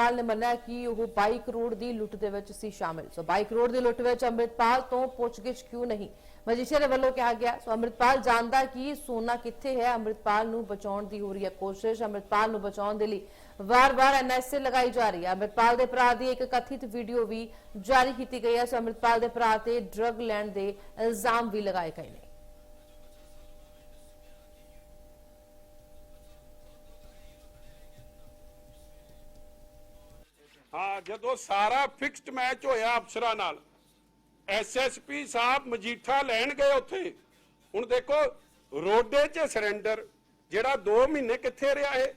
ਅੰਮ੍ਰਿਤਪਾਲ ਨੇ ਮੰਨਿਆ ਕਿ ਉਹ 22 ਕਰੋੜ ਦੀ ਲੁੱਟ ਦੇ ਵਿੱਚ ਸੀ ਸ਼ਾਮਿਲ। ਸੋ 22 ਕਰੋੜ ਦੀ ਲੁੱਟ ਵਿੱਚ ਅੰਮ੍ਰਿਤਪਾਲ ਤੋਂ ਪੁੱਛਗਿੱਛ ਕਿਉਂ ਨਹੀਂ? ਮਜੀਠੀਆ ਦੇ ਵੱਲੋਂ ਕਿਹਾ ਗਿਆ, ਸੋ ਅੰਮ੍ਰਿਤਪਾਲ ਜਾਣਦਾ ਕਿ ਸੋਨਾ ਕਿੱਥੇ ਹੈ, ਅੰਮ੍ਰਿਤਪਾਲ ਨੂੰ ਬਚਾਉਣ ਦੀ ਹੋ ਰਹੀ ਹੈ ਕੋਸ਼ਿਸ਼, ਅੰਮ੍ਰਿਤਪਾਲ ਨੂੰ ਬਚਾਉਣ ਦੇ ਲਈ ਵਾਰ-ਵਾਰ ਐਨਐਸਏ ਲਗਾਈ ਜਾ ਰਹੀ ਹੈ। ਅੰਮ੍ਰਿਤਪਾਲ ਦੇ ਭਰਾ ਦੀ ਇੱਕ ਕਥਿਤ ਵੀਡੀਓ ਵੀ ਜਾਰੀ ਕੀਤੀ ਗਈ ਹੈ, ਸੋ ਅੰਮ੍ਰਿਤਪਾਲ ਦੇ ਭਰਾ ਤੇ ਡਰੱਗ ਲੈਣ ਦੇ ਇਲਜ਼ਾਮ ਵੀ ਲਗਾਏ ਗਏ ਨੇ। ਹਾਂ, ਜਦੋਂ ਸਾਰਾ ਫਿਕਸਡ ਮੈਚ ਹੋਇਆ ਅਫਸਰਾਂ ਨਾਲ ਐਸਐਸਪੀ ਸਾਹਿਬ ਮਜੀਠਾ ਲੈਣ ਗਏ ਉੱਥੇ। ਹੁਣ ਦੇਖੋ, ਰੋਡੇ 'ਚ ਸਰੈਂਡਰ ਜਿਹੜਾ 2 ਮਹੀਨੇ ਕਿੱਥੇ ਰਿਹਾ ਇਹ?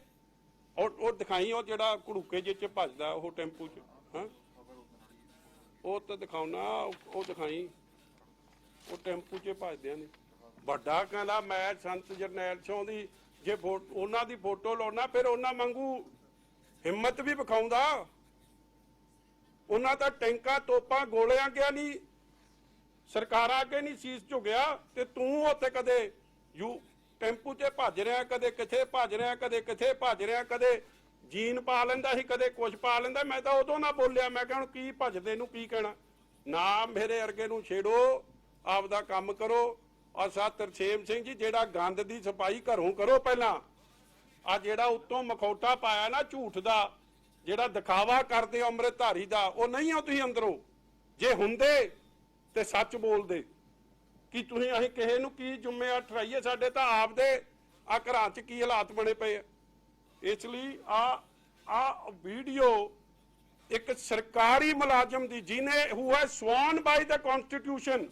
ਉਹ ਉਹ ਦਿਖਾਈ, ਉਹ ਜਿਹੜਾ ਘੜੂਕੇ ਜਿਹੇ 'ਚ ਭੱਜਦਾ, ਉਹ ਟੈਂਪੂ 'ਚ, ਹਾਂ? ਉਹ ਤਾਂ ਦਿਖਾਉਣਾ, ਉਹ- ਦਿਖਾਈ। ਉਹ ਟੈਂਪੂ 'ਚ ਭੱਜਦਿਆਂ ਨੇ। ਵੱਡਾ ਕਹਿੰਦਾ, ਮੈਂ ਸੰਤ ਜਰਨੈਲ ਸਿੰਘ ਦੀ, ਜੇ ਫੋ- ਉਹਨਾਂ ਦੀ ਫੋਟੋ ਲਾਉਣਾ, ਫਿਰ ਉਹਨਾਂ ਵਾਂਗੂ ਹਿੰਮਤ ਵੀ ਵਿਖਾਉਂਦਾ। ਉਹਨਾਂ ਦਾ ਟੈਂਕਾਂ ਤੋਪਾਂ ਗੋਲਿਆਂ ਗਿਆ ਨਹੀਂ, ਸਰਕਾਰਾਂ ਅੱਗੇ ਨਹੀਂ ਸੀਸ ਝੁਕਿਆ ਤੇ ਤੂੰ ਉੱਥੇ ਕਦੇ ਯੂ ਟੈਂਪੂ 'ਤੇ ਭੱਜ ਰਿਹਾ, ਕਦੇ ਕਿੱਥੇ ਭੱਜ ਰਿਹਾ, ਕਦੇ ਕਿੱਥੇ ਭੱਜ ਰਿਹਾ, ਕਦੇ ਜੀਨ ਪਾ ਲੈਂਦਾ ਸੀ, ਕਦੇ ਕੁਛ ਪਾ ਲੈਂਦਾ, ਮੈਂ ਤਾਂ ਉਦੋਂ ਨਾ ਬੋਲਿਆ, ਮੈਂ ਕਿਹਾ ਹੁਣ ਕੀ ਭੱਜਦੇ ਨੂੰ ਕੀ ਕਹਿਣਾ? ਨਾ ਮੇਰੇ ਅਰਗੇ ਨੂੰ ਛੇੜੋ, ਆਪਦਾ ਕੰਮ ਕਰੋ। ਔਰ ਸਾ ਤਰਸੇਮ ਸਿੰਘ ਜੀ, ਜਿਹੜਾ ਗੰਦ ਦੀ ਸਫ਼ਾਈ ਘਰੋਂ ਕਰੋ ਪਹਿਲਾਂ। ਆ ਜਿਹੜਾ ਉੱਤੋਂ ਮਖੌਟਾ ਪਾਇਆ ਨਾ ਝੂਠ ਦਾ ਜਿਹੜਾ ਦਿਖਾਵਾ ਕਰਦੇ ਹੋ ਅੰਮ੍ਰਿਤਧਾਰੀ ਦਾ, ਉਹ ਨਹੀਂ ਹੋ ਤੁਸੀਂ ਅੰਦਰੋਂ। ਜੇ ਹੁੰਦੇ ਤੇ ਸੱਚ ਬੋਲਦੇ। ਕਿ ਤੁਸੀਂ ਅਸੀਂ ਕਿਸੇ ਨੂੰ ਕੀ ਜ਼ਿੰਮੇਵਾਰ ਠਰਾਈਏ ਸਾਡੇ ਤਾਂ ਆਪਦੇ ਆ ਘਰਾਂ 'ਚ ਕੀ ਹਾਲਾਤ ਬਣੇ ਪਏ ਆ। ਇਸ ਲਈ ਆ ਆ ਵੀਡੀਓ ਇੱਕ ਸਰਕਾਰੀ ਮੁਲਾਜ਼ਮ ਦੀ, ਜਿਹਨੇ ਹੂ ਸਵਾਨ ਬਾਈ ਦਾ ਕਨਸਟੀਟਿਊਸ਼ਨ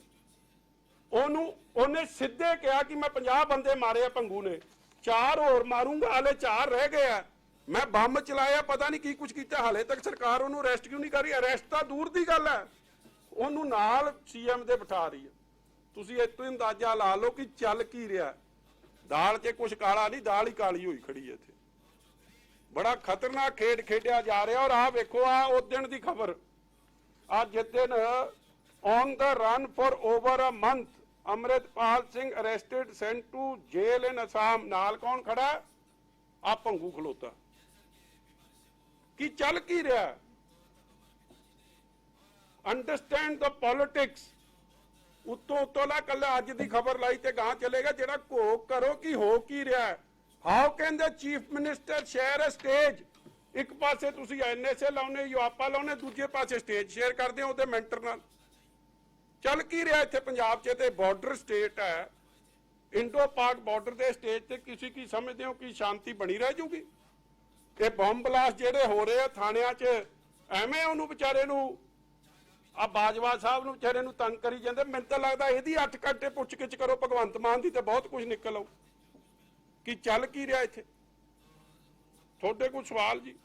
ਉਹਨੂੰ, ਉਹਨੇ ਸਿੱਧੇ ਕਿਹਾ ਕਿ ਮੈਂ 50 ਬੰਦੇ ਮਾਰੇ ਆ ਭੰਗੂ ਨੇ। ਚਾਰ ਹੋਰ ਮਾਰੂੰਗਾ, ਹਲੇ ਚਾਰ ਰਹਿ ਗਏ ਆ। ਮੈਂ ਬੰਬ ਚਲਾਇਆ, ਪਤਾ ਨਹੀਂ ਕੀ ਕੁਝ ਕੀਤਾ। ਹਾਲੇ ਤੱਕ ਸਰਕਾਰ ਉਹਨੂੰ ਅਰੈਸਟ ਕਿਉਂ ਨਹੀਂ ਕਰ ਰਹੀ? ਅਰੈਸਟ ਤਾਂ ਦੂਰ ਦੀ ਗੱਲ ਹੈ। ਉਹਨੂੰ ਨਾਲ ਸੀਐਮ ਦੇ ਬਿਠਾ ਰਹੀ ਹੈ। ਤੁਸੀਂ ਇੱਥੋਂ ਅੰਦਾਜ਼ਾ ਲਾ ਲਓ ਕਿ ਚੱਲ ਕੀ ਰਿਹਾ ਦਾਲ 'ਚ ਕੁਝ ਕਾਲਾ ਨਹੀਂ, ਦਾਲ ਹੀ ਕਾਲੀ ਹੋਈ ਖੜੀ ਹੈ ਇੱਥੇ। ਬੜਾ ਖਤਰਨਾਕ ਖੇਡ ਖੇਡਿਆ ਜਾ ਰਿਹਾ ਔਰ ਆਹ ਵੇਖੋ ਆ ਉਸ ਦਿਨ ਦੀ ਖਬਰ। ਅੱਜ ਜਿਸ ਦਿਨ on the run for over a month Amritpal Singh arrested sent to jail in Assam ਨਾਲ ਕੌਣ ਖੜਾ? ਆ ਭੰਗੂ ਖਲੋਤਾ। ਕੀ ਚੱਲ ਕੀ ਰਿਹਾ? ਅੰਡਰਸਟੈਂਡ ਦਾ ਪੋਲਿਟਿਕਸ ਉਤੋਂ ਉਤੋਂ ਲਾ ਕੱਲ ਅੱਜ ਦੀ ਖਬਰ ਲਾਈ ਤੇ ਗਾਂ ਚਲੇਗਾ ਜਿਹੜਾ ਘੋਖ ਕਰੋ ਕਿ ਹੋ ਕੀ ਰਿਹਾ। How can the chief minister share a stage ਇੱਕ ਪਾਸੇ ਤੁਸੀਂ ਐਨਐਸਏ ਲਾਉਨੇ ਯੂਆਪਾ ਲਾਉਨੇ, ਦੂਜੇ ਪਾਸੇ ਸਟੇਜ ਸ਼ੇਅਰ ਕਰਦੇ ਹੋ ਉਹਦੇ ਮੈਂਟਰ ਨਾਲ। ਚੱਲ ਕੀ ਰਿਹਾ ਇੱਥੇ ਪੰਜਾਬ 'ਚ? ਤੇ ਬਾਰਡਰ ਸਟੇਟ ਹੈ। ਇੰਡੋ ਪਾਕ ਬਾਰਡਰ ਦੇ ਸਟੇਜ ਤੇ ਕਿਸੇ ਕੀ ਸਮਝਦੇ ਹੋ ਕਿ ਸ਼ਾਂਤੀ ਬਣੀ ਰਹਿ ਜੂਗੀ? ਇਹ ਬੰਬ ਬਲਾਸਟ ਜਿਹੜੇ ਹੋ ਰਹੇ ਆ ਥਾਣਿਆਂ 'ਚ, ਐਵੇਂ ਉਹਨੂੰ ਵਿਚਾਰੇ ਨੂੰ ਆ ਬਾਜਵਾ ਸਾਹਿਬ ਨੂੰ ਵਿਚਾਰੇ ਨੂੰ ਤੰਗ ਕਰੀ ਜਾਂਦੇ। ਮੈਨੂੰ ਤਾਂ ਲੱਗਦਾ ਇਹਦੀ 8 ਘੰਟੇ ਪੁੱਛਗਿੱਛ ਕਰੋ, ਭਗਵੰਤ ਮਾਨ ਦੀ ਤੇ ਬਹੁਤ ਕੁਝ ਨਿਕਲ ਆਉ ਕਿ ਚੱਲ ਕੀ ਰਿਹਾ ਇੱਥੇ? ਤੁਹਾਡੇ ਕੋਈ ਸਵਾਲ ਜੀ।